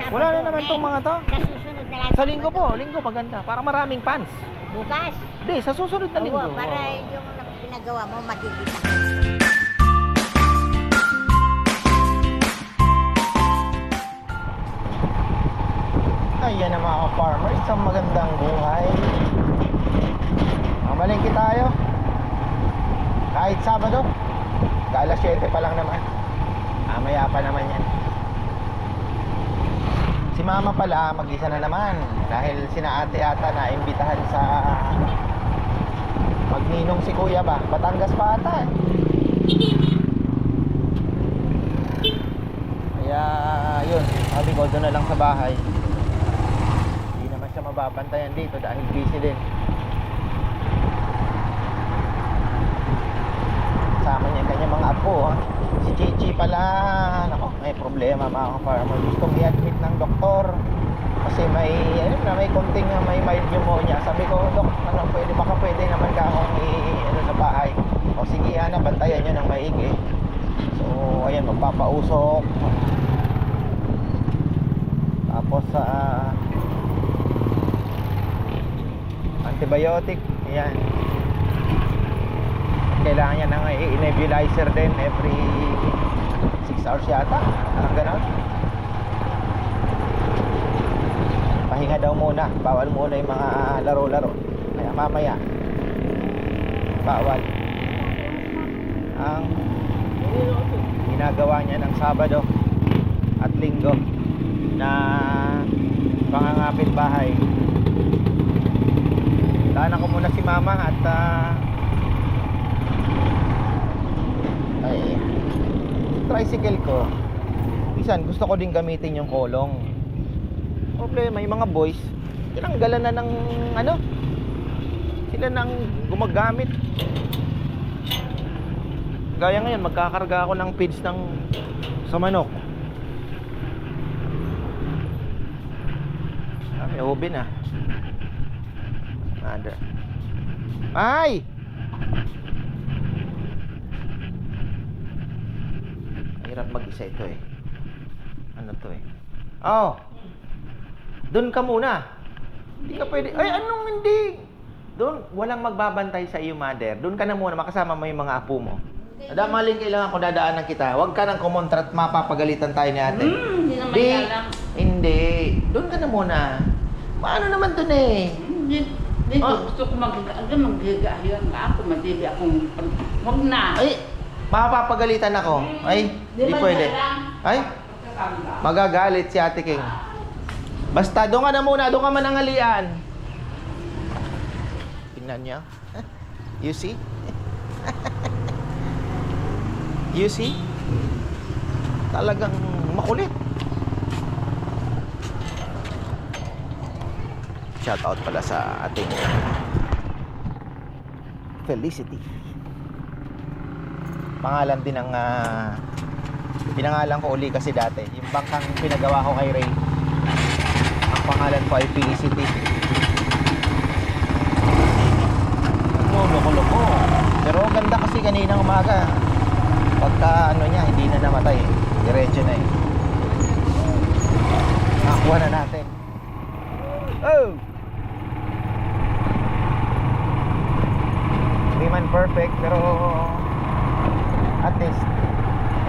Sabado, Wala na naman tong mga to. Sa susunod na lang. Sa linggo po, linggo maganda. Para maraming fans. Bukas. Hindi, sa susunod na linggo. Oo, para yung pinagawa mo makikita. Ayan na mga farmer, isang magandang buhay. Mamalingki tayo. Kahit Sabado. Alas 7 pa lang naman. Mamaya pa naman yan. Si mama pala, mag-isa na naman. Dahil sina ate ata na imbitahan sa magninong si kuya ba? Batangas pa ata eh. Kaya yun, sabi ko doon na lang sa bahay. Hindi naman siya mababantayan dito dahil busy din. Kasama niya kanyang mga apo. Si Chichi pala, nako, may problema mga farmer. Gustong i-admit ng doktor. Kasi may, ano na, may konting uh, may mild pneumonia. Sabi ko, Dok, ano, pwede, baka pwede naman ka akong i, ano, sa bahay. O sige, ana, bantayan nyo ng maigi. So, ayan, magpapausok. Tapos sa antibiotic, ayan. Kailangan niya ng nebulizer din every 6 hours yata. Parang ganon. Pahinga daw muna. Bawal muna yung mga laro-laro. Kaya mamaya. Bawal. Ang ginagawa niya ng Sabado at Linggo na pangangapit bahay. Daanan ko muna si mama at ah, ay tricycle ko. Minsan gusto ko din gamitin yung kolong. Problema, yung mga boys, tinanggalan na ng ano, sila nang gumagamit. Gaya ngayon, magkakarga ako ng feeds ng sa manok. Ah, may ubin ah. Ada. Ay! Hirap mag-isa ito eh. Ano to eh? Oh! Doon ka muna. Hindi ka pwede. Ay, anong hindi? Doon, walang magbabantay sa iyo, mother. Doon ka na muna, makasama mo yung mga apo mo. Adamaling kailangan ko dadaanan kita. Huwag ka nang kumontra at mapapagalitan tayo ni ate. Hmm, hindi naman Di, hindi. Doon ka na muna. Paano naman doon eh? Hindi, hindi Ah. gusto ko mag maghigayon nga ako, madili akong, huwag na. Ay, mapapagalitan ako. Ay, di man pwede. Ay, magagalit si Ate King. Basta, doon ka na muna. Doon ka manangalian. Tingnan niya. You see? you see? Talagang makulit. Shout out pala sa ating Felicity. Pangalan din ng ah, pinangalan ko uli kasi dati. Yung bangkang pinagawa ko kay Ray. Ang pangalan ko ay Felicity. Ano, loko-loko. Pero ganda kasi kaninang umaga. Pagka ano niya, hindi na namatay. Diretso na eh. Nakakuha na natin. Oh! Hindi man perfect, pero at least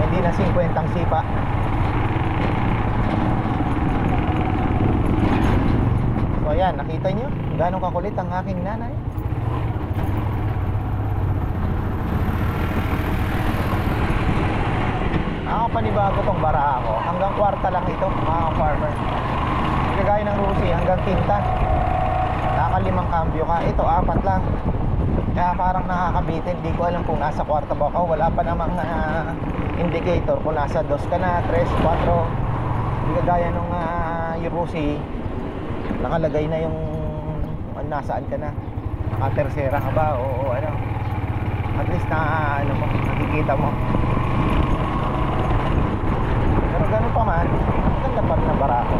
hindi na 50 ang sipa. So ayan, nakita nyo gano'ng kakulit ang aking nanay. Ako panibago tong bara ako. Hanggang kwarta lang ito, mga farmer. Kagaya ng Rusi, hanggang tinta. Nakalimang kambyo ka. Ito, apat lang. Kaya parang nakakabitin. Hindi ko alam kung nasa kwarta ba ako. Wala pa namang ah, indicator kung nasa dos ka na, tres, kwatro. Hindi kagaya nung uh, Rusi. Nakalagay na yung kung nasaan ka na. Naka-tersera ka ba o, o ano. At least na ano mo, nakikita mo. Pero ganun pa man, maganda pa rin ang barako.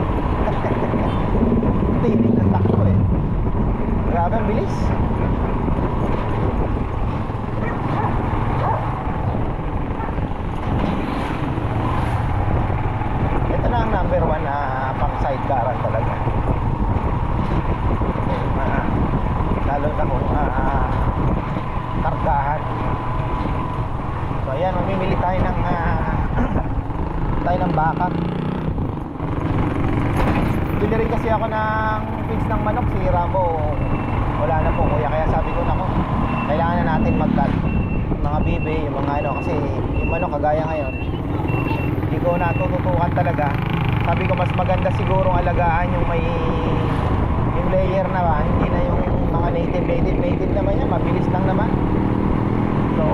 Tinig ng takbo eh. Grabe ang bilis. Ito na ang number one na pang pang sidecaran talaga. Yung, ah, lalo na kung ah, kargahan. So ayan, mamimili tayo ng ah, tayo ng baka. Bili rin kasi ako ng pigs ng manok si Rambo. Wala na po kuya kaya sabi ko nako, kailangan na natin mag-cut. Yung Mga bibi, yung mga ano kasi yung manok kagaya ngayon. Hindi ko natututukan talaga. Sabi ko mas maganda siguro alagaan yung may yung layer na ba, hindi na yung mga native native native naman yan, mabilis lang naman. So,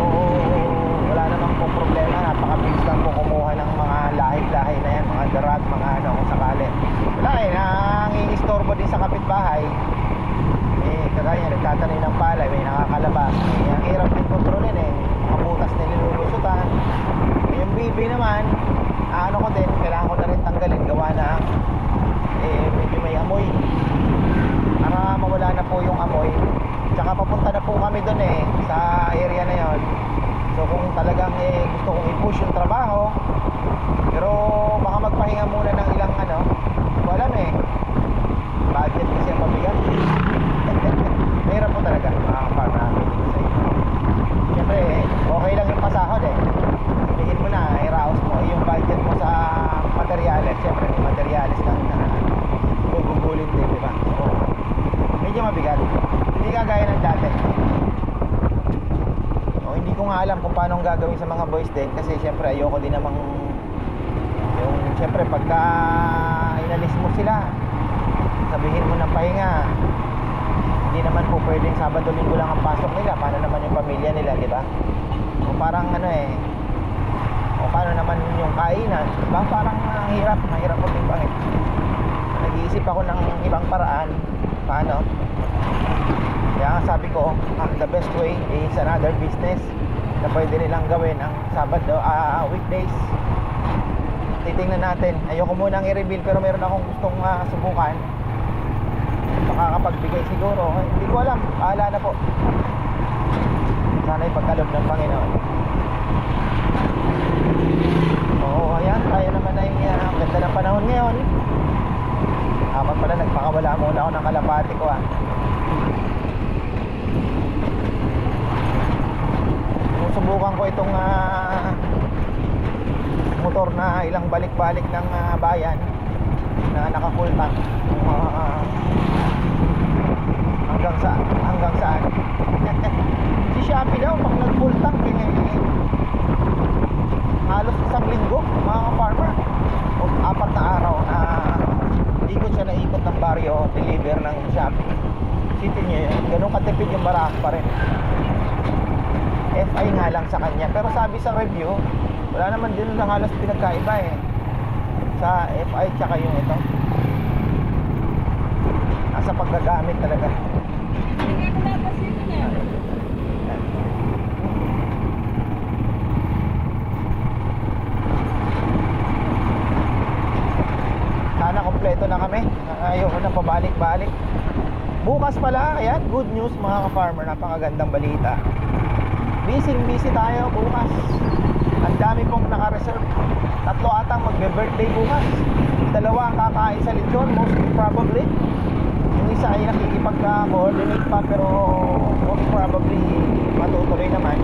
wala namang po problema. Napakabilis lang po kumuha ng mga lahi-lahi na yan, mga darat, mga ano kung sakali. Wala eh, nangingistorbo kapitbahay. Eh, kagaya nagtatanim ng palay, may nakakalabas. Eh, ang hirap din kontrolin eh. Mga butas na nilulusutan. Yung bibi naman, ano ko din, kailangan ko na rin tanggalin. Gawa na, eh, medyo may amoy. Para mawala na po yung amoy. Tsaka papunta na po kami doon eh, sa area na yon. So kung talagang eh, gusto kong i-push yung trabaho, pero baka magpahinga muna ng ilang ano, hindi ko alam eh. Budget kasi ang mabigat. Mahirap po talaga, mga kapar namin dito sa inyo. Siyempre, okay lang yung pasahod eh. Sabihin mo na, i-rouse mo yung budget mo sa materyales. Siyempre, may materyales kang na gugugulin din, di ba? So, medyo mabigat. Hindi kagaya ng dati. O, hindi ko nga alam kung paano gagawin sa mga boys din kasi syempre ayoko din namang yung syempre pagka inalis mo sila sabihin mo ng pahinga. Hindi naman po pwedeng Sabado Linggo lang ang pasok nila paano naman yung pamilya nila di ba? O parang ano eh o paano naman yung kainan? Di ba parang ang hirap mahirap magtimbangin nag-iisip ako ng ibang paraan paano kaya sabi ko, ah, the best way is another business na pwede nilang gawin ang Sabado, ah, weekdays. Titingnan natin. Ayoko munang i-reveal pero meron akong gustong ah, subukan. Makakapagbigay siguro. Eh, Hindi ko alam. Bahala na po. Sana ipagkalob ng Panginoon. Oo, ayan. Tayo naman ay uh, ganda ng panahon ngayon. Dapat pala nagpakawala muna ako ng kalapati ko ah. Sinusubukan ko itong ah, motor na ilang balik-balik ng ah, bayan na naka-full tank. Yung, ah, hanggang sa hanggang saan? si Shopee daw pag nag-full tank eh, halos isang linggo mga farmer o apat na araw na ikot siya na ikot ng baryo deliver ng Shopee Isipin niyo yun, ganun katipid yung barack pa rin FI nga lang sa kanya. Pero sabi sa review, wala naman din na halos pinagkaiba eh. Sa FI tsaka yung ito. Nasa paggagamit talaga. Sana kompleto na kami. Ayoko na pabalik-balik. Bukas pala, ayan, good news mga ka-farmer, napakagandang balita. Busy busy tayo bukas. Ang dami pong naka-reserve. Tatlo atang magbe-birthday bukas. Dalawa ang kakain sa lechon, most probably. Yung isa ay nakikipag-coordinate pa pero most probably matutuloy naman.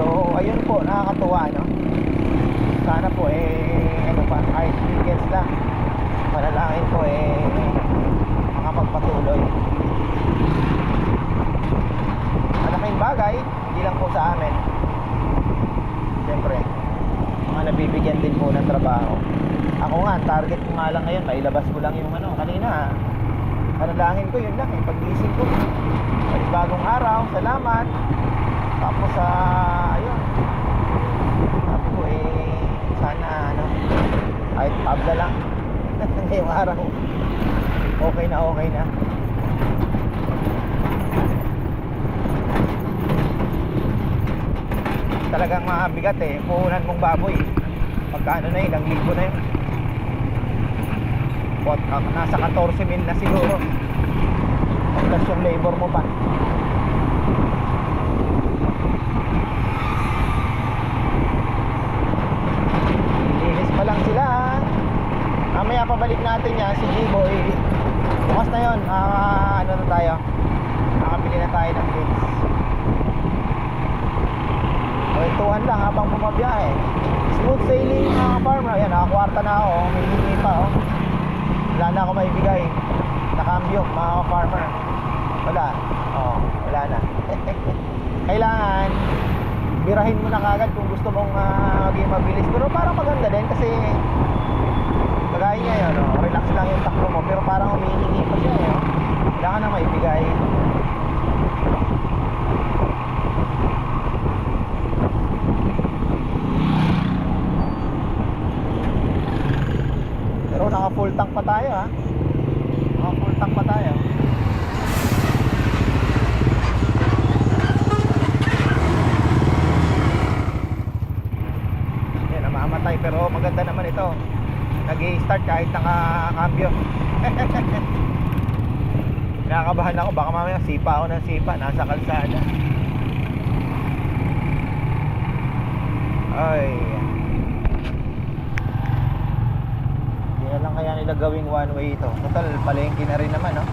So, ayun po, nakakatuwa, no? Sana po, eh, ano pa, kahit weekends lang. Panalangin ko, eh, makapagpatuloy malaking bagay, hindi lang po sa amin. Siyempre, mga nabibigyan din po ng trabaho. Ako nga, ang target ko nga lang ngayon, mailabas ko lang yung ano, kanina, panalangin ko, yun lang eh, pagising ko. Bagong araw, salamat. Tapos sa, ayun, sabi ko eh, sana ano, kahit tabla lang. ngayong araw, okay na okay na. Mabigat eh. Puhunan mong baboy. Magkano na yun, ilang libo na yun. What, ah, nasa 14 mil na siguro. Plus yung labor mo pa linis pa lang sila mamaya mamaya pabalik natin yan, si G-Boy. Bukas na yun, ah, ano na tayo? Nakabili na tayo ng goods. Kwentuhan lang habang bumabiyahe. Smooth sailing mga farmer. Ayan, nakakwarta na ako. May hingi pa oh. Wala na ako maibigay. Nakambyo mga farmer. Wala. Oo, wala na. Kailangan birahin mo na kagad kung gusto mong ah, maging mabilis. Pero parang maganda din kasi kagaya niya yun, oh, relax lang yung takbo mo pero parang humihingi pa siya eh, oh. Kailangan na maibigay. Pero naka full tank pa tayo ha. Naka full tank pa tayo. Yan, namamatay pero maganda naman ito. Nag-i-start kahit nakakambyo. Nakakabahan ako baka mamaya sipa ako ng sipa nasa kalsada. Ay. Hindi na lang kaya nila gawing one way ito. Total, palengke na rin naman, no?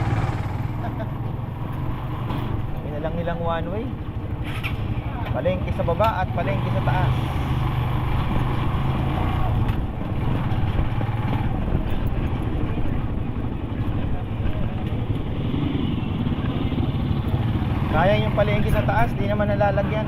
Hindi na lang nilang one way. Palengke sa baba at palengke sa taas. Kaya yung palengke sa taas, di naman nalalagyan.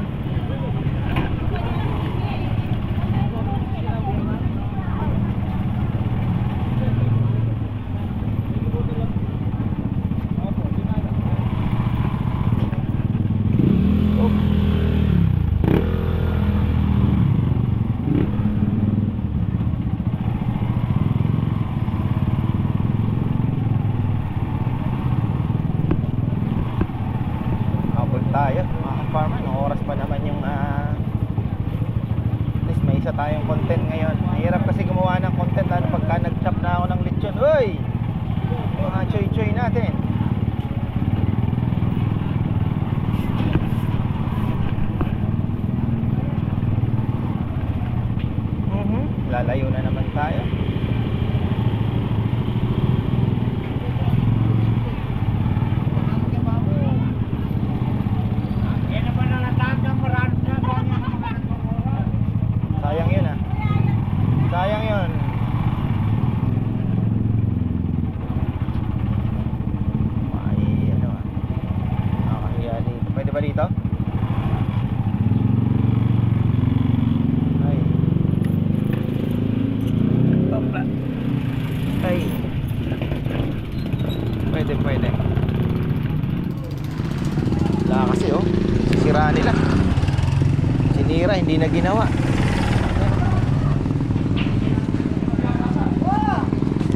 Habol tayo, mga farmer. Ang oras pa naman yung ah, at least may isa tayong content ngayon. Mahirap kasi gumawa ng content lalo pagka nag-chop na ako ng lechon. Uy! Yung mga choy-choy natin. Lalayo na naman tayo. Sayang yun ah. Sayang yun. Ay, ano ah. Nakakahiya dito. Pwede ba dito? Ay. Opa. Ay. Pwede, pwede. Wala kasi oh. Sira nila. Sinira, hindi na ginawa.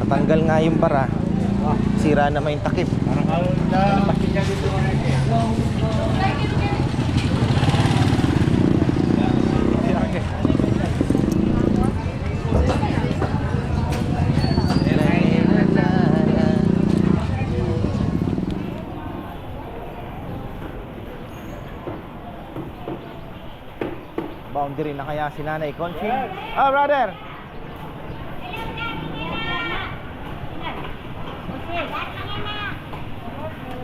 Natanggal nga yung bara. Sira naman yung takip. Boundary na kaya si Nanay Conching? Ah, brother! Ng ina.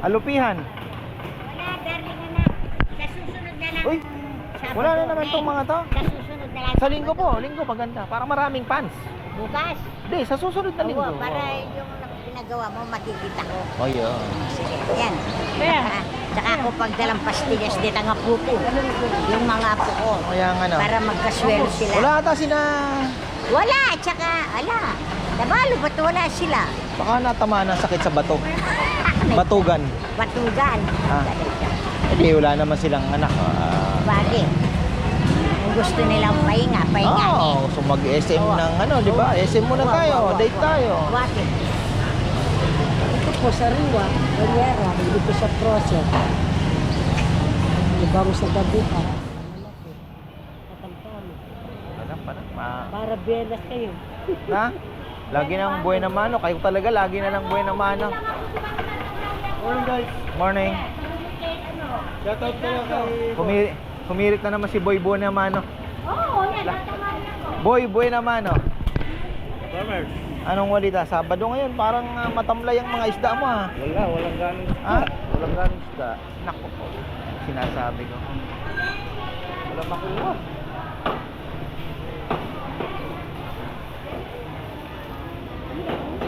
Alupihan. Wala, darling na. Sa susunod na lang. Uy, Wala na naman tong mga to. Sa susunod na lang. Sa linggo po, linggo maganda. Para maraming fans. Bukas. Hindi, sa susunod na linggo. Oo, para yung pinagawa mo makikita ko. Oh, yeah. Sige, yan. Saka, saka ako pagdalang pastillas dito ang apo ko. Yung mga apo ko. Kaya nga no. Para magkaswelo sila. Wala ata sina... Wala, tsaka, ala. Nabalo, ba't wala sila? Baka natama ng sakit sa bato. Batugan. Batugan. Ah. Hindi, wala naman silang anak. Ah, Bagay. Kung gusto nilang pahinga, pahinga. Oo, so mag-SM Oo. ng ano, di ba? SM muna tayo, date tayo. Bakit? Po sa Riwa, Riera, dito sa Proset. Ibang sa. Katamtamo. Ano, parang ma- Para belas kayo. Na? Lagi nang buhay na mano. Kayo talaga, lagi na lang buhay na mano. Morning, guys. Morning. Shoutout kayo kay... Kumiri kumirit na naman si Boy Boy na mano. Oo, yan. Tatamaan ako. Boy Boy na mano. Anong walita? Sabado ngayon, parang ah, matamlay ang mga isda mo ha. Wala, walang ganong isda. Ha? Walang ganong isda. Naku po. Sinasabi ko. Wala makuha.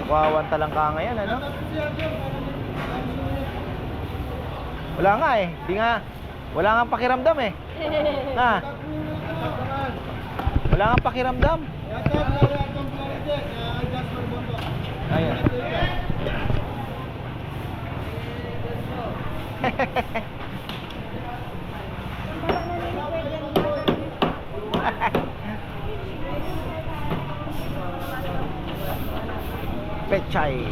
Wawan talang ka ngayon, ano? Wala nga eh. Di nga. Wala nga pakiramdam eh. Na. Wala nga pakiramdam. Ayun. Pechay.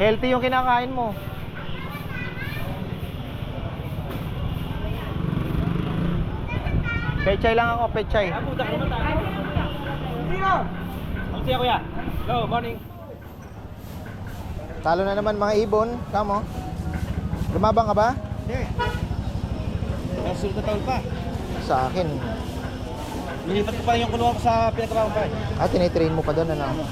Healthy yung kinakain mo. Pechay lang ako, pechay. Ang siya kuya. Hello, morning. Talo na naman mga ibon. Kamo. Lumabang ka ba? Hindi. Nasunod na taon pa. Sa akin. Nilipat ko pa yung kulungan ko sa pinagkabang pa. Ah, tinitrain mo pa doon, ano?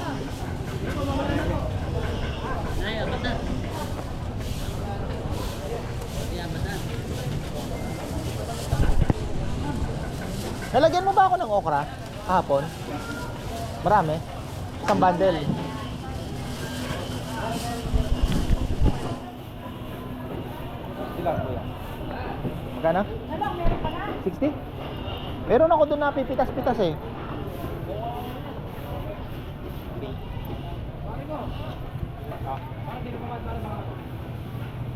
Nalagyan mo ba ako ng okra? Kahapon? Marami? Isang bundle. Sila kuya. Magkano? 60? Meron ako doon na pipitas-pitas eh.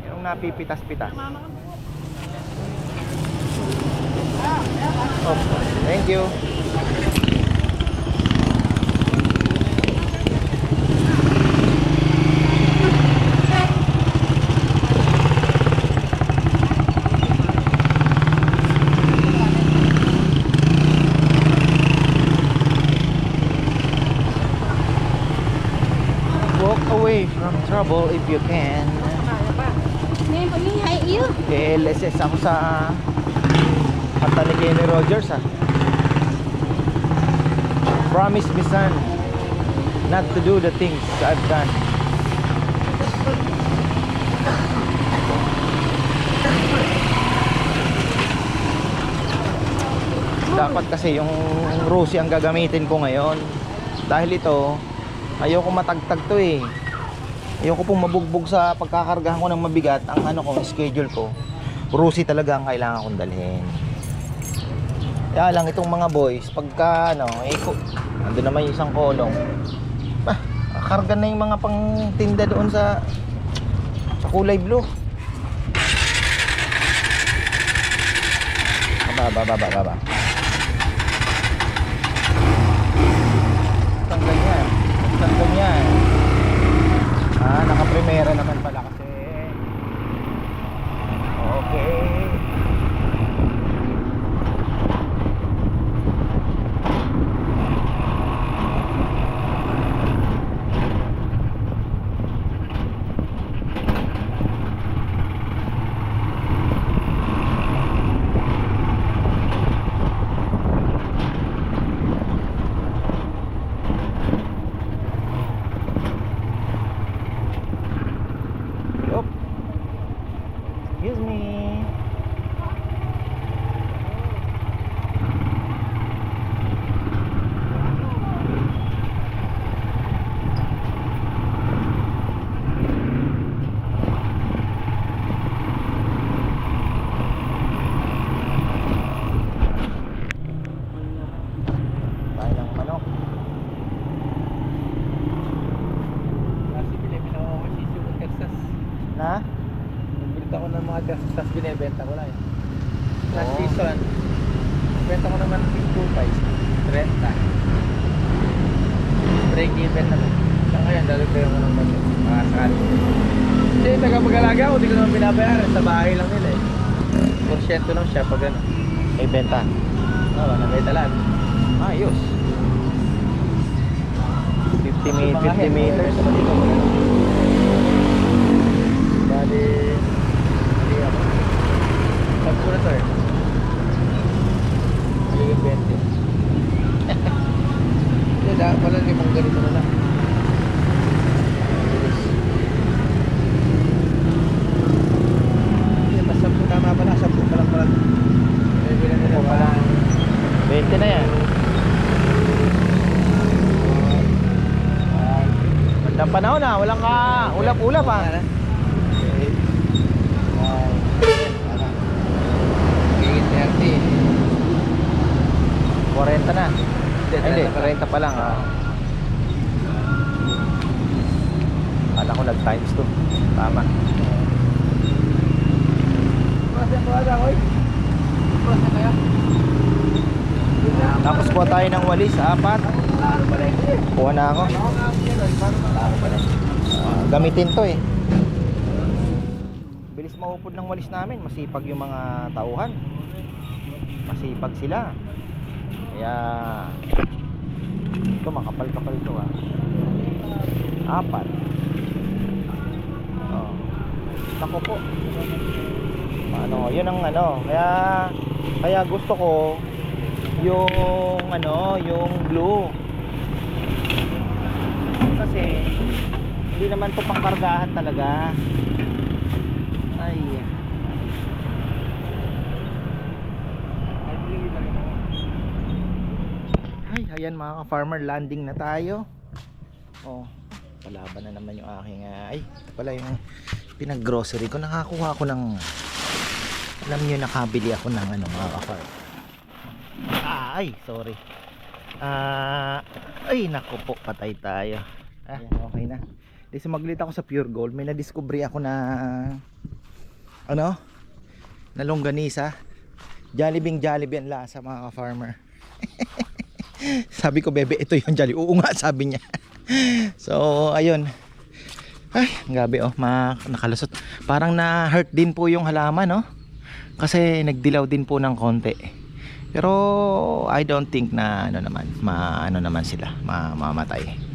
Yung napipitas-pitas. Oh, thank you. Walk away from trouble if you can. Pangingay iyo. LSS ako sa kanta ni Kenny Rogers ah. Promise me son not to do the things I've done. Dapat kasi yung Rusi ang gagamitin ko ngayon. Dahil ito, ayoko matagtag to eh. Ayoko pong mabugbog sa pagkakargahan ko ng mabigat ang ano ko, schedule ko. Rusi talaga ang kailangan kong dalhin. Kaya lang itong mga boys, pagka ano, eh, ko, ando naman yung isang kolong. Bah, karga na yung mga pangtinda doon sa sa kulay blue. Baba, baba, baba, baba. Isang ganyan. Isang ganyan. Ah, naka-primera naman pala kasi. Okay. Excuse me. 80% lang siya pag ano. May benta. Oo, oh, nabenta lahat. Ayos. 50, me 50 meters. Bali, hindi ako. Pagkura to eh. Bali, 20. Hindi, dahil pala hindi mong ganito na lang. Panahon na, walang ka, ulap-ulap 30. 40 na. Hindi, Ay, hindi, 30 30 pa lang ah. Kala ko nag times 2. Tama. Tapos kuha tayo ng walis, apat. Kuha na ako. Ah, gamitin to eh. Bilis maupod ng walis namin. Masipag yung mga tauhan. Masipag sila. Kaya ito makapal-kapal to ah. Apat. Oh. Tako po. Ano, yun ang ano. Kaya kaya gusto ko yung ano, yung blue. Kasi hindi naman to pangkargahan talaga. Ay. Ay, ayan mga ka-farmer, landing na tayo. Oh, palaban na naman yung aking ah, ay, pala yung pinag-grocery ko. Nakakuha ako ng alam niyo nakabili ako ng ano mga ka-farmer. Ah, ay, sorry. Ah, ay nako po, patay tayo. Ah, okay na. Di sumaglit ako sa Pure Gold, may na-discovery ako na ano? Na longganisa. Jollibee Jollibee ang lasa mga ka-farmer. sabi ko, bebe, ito yung Jollibee. Oo nga, sabi niya. so, ayun. Ay, gabi oh, ma nakalusot. Parang na-hurt din po yung halaman, no? Kasi nagdilaw din po ng konti. Pero I don't think na ano naman, ma ano naman sila, mamamatay.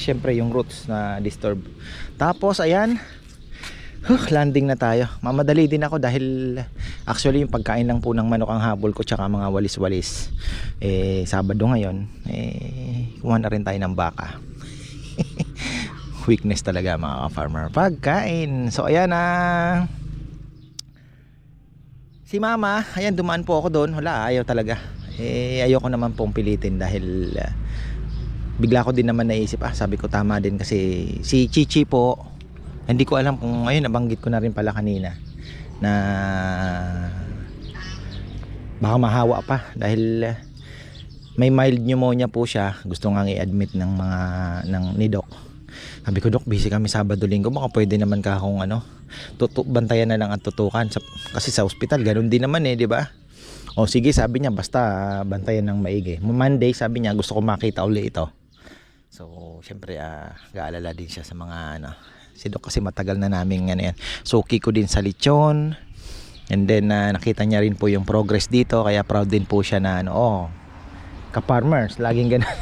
Syempre yung roots na disturb. Tapos ayan, Huh, landing na tayo. Mamadali din ako dahil actually yung pagkain lang po ng manok ang habol ko tsaka mga walis-walis. Eh Sabado ngayon, eh kuha na rin tayo ng baka. Weakness talaga mga farmer Pagkain. So ayan na. Si mama, ayan dumaan po ako doon. Wala, ayaw talaga. Eh ayoko naman pong pilitin dahil ah, bigla ko din naman naisip ah sabi ko tama din kasi si Chichi po hindi ko alam kung ayun nabanggit ko na rin pala kanina na baka mahawa pa dahil may mild pneumonia po siya. Gusto nga i-admit ng mga ng ni doc. Sabi ko doc busy kami Sabado Linggo. Baka pwede naman ka akong ano tutu bantayan na lang at tutukan. Sa, kasi sa ospital ganun din naman eh di ba? O sige sabi niya basta ah, bantayan ng maigi. Monday sabi niya gusto ko makita uli ito so syempre ah gaalala din siya sa mga ano si Doc kasi matagal na namin ano yan suki ko din sa lechon. And then ah, nakita niya rin po yung progress dito kaya proud din po siya na ano oh ka-farmers laging ganun.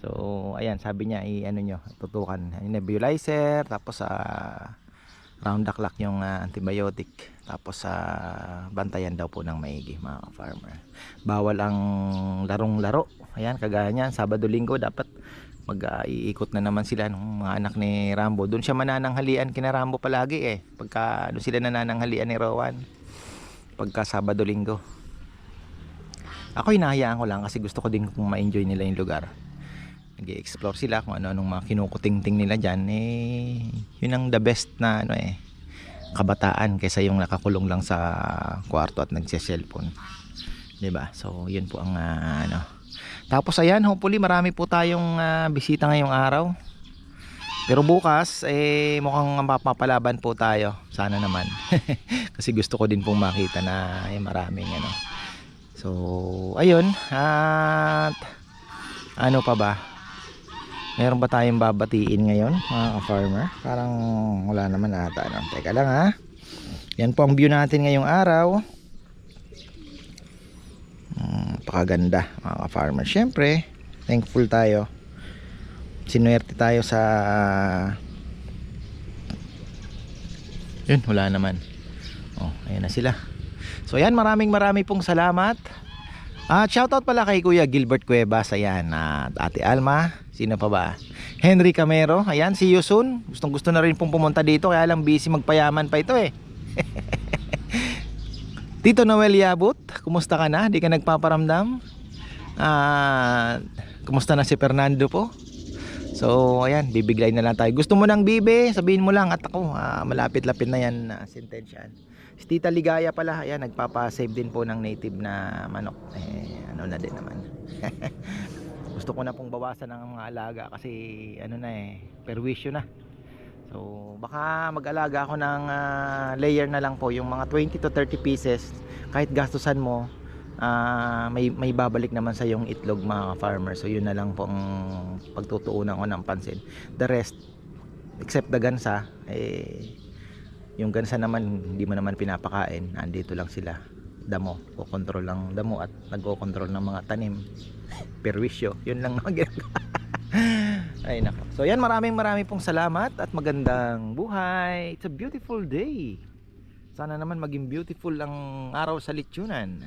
So ayan sabi niya i ano nyo tutukan. Nebulizer tapos sa round the clock yung ah, antibiotic. Tapos sa bantayan daw po ng maigi mga farmer bawal ang larong laro ayan kagaya niyan Sabado Linggo dapat mag-iikot na naman sila ng mga anak ni Rambo. Doon siya manananghalian kina Rambo palagi eh. Pagka doon sila nanananghalian ni Rowan. Pagka Sabado Linggo. Ako hinahayaan ko lang kasi gusto ko din kung ma-enjoy nila yung lugar. Nag explore sila kung ano-anong mga kinukuting-ting nila dyan. Eh yun ang the best na ano eh kabataan kaysa yung nakakulong lang sa kwarto at nagse-cellphone. 'di ba so yun po ang ah, ano tapos ayan hopefully marami po tayong ah, bisita ngayong araw pero bukas eh mukhang mapapalaban po tayo sana naman kasi gusto ko din pong makita na eh, maraming ano so ayun at ano pa ba Meron ba tayong babatiin ngayon mga ka-farmer? Parang wala naman ata. No? Teka lang ha. Yan po ang view natin ngayong araw. Hmm, pakaganda mga ka-farmer. Siyempre, thankful tayo. Sinuwerte tayo sa... Yun, wala naman. Ayan na sila. So ayan, maraming maraming pong salamat. At shoutout pala kay Kuya Gilbert Cuevas, ayan, at Ate Alma, sino pa ba? Henry Camero, ayan, see you soon. Gustong gusto na rin pong pumunta dito, kaya lang busy magpayaman pa ito eh. Tito Noel Yabut, kumusta ka na? Di ka nagpaparamdam? Ah, kumusta na si Fernando po? So, ayan, bibiglay na lang tayo. Gusto mo ng bibe, sabihin mo lang at ako, ah, malapit-lapit na yan na sentensyan. Si Tita Ligaya pala, ayan, nagpapa-save din po ng native na manok. Eh, ano na din naman. Gusto ko na pong bawasan ng mga alaga kasi ano na eh, perwisyo na. So, baka mag-alaga ako ng ah, layer na lang po, yung mga 20 to 30 pieces. Kahit gastusan mo, ah, may may babalik naman sa yung itlog mga farmer. So, yun na lang po ang pagtutuunan ko ng pansin. The rest, except the gansa, eh, yung gansa naman, hindi mo naman pinapakain. Andito lang sila. Damo. Kukontrol lang damo at nagko-control ng mga tanim. Perwisyo. Yun lang naman ginagawa. Ay nako. So yan maraming maraming pong salamat at magandang buhay. It's a beautiful day. Sana naman maging beautiful ang araw sa litsunan.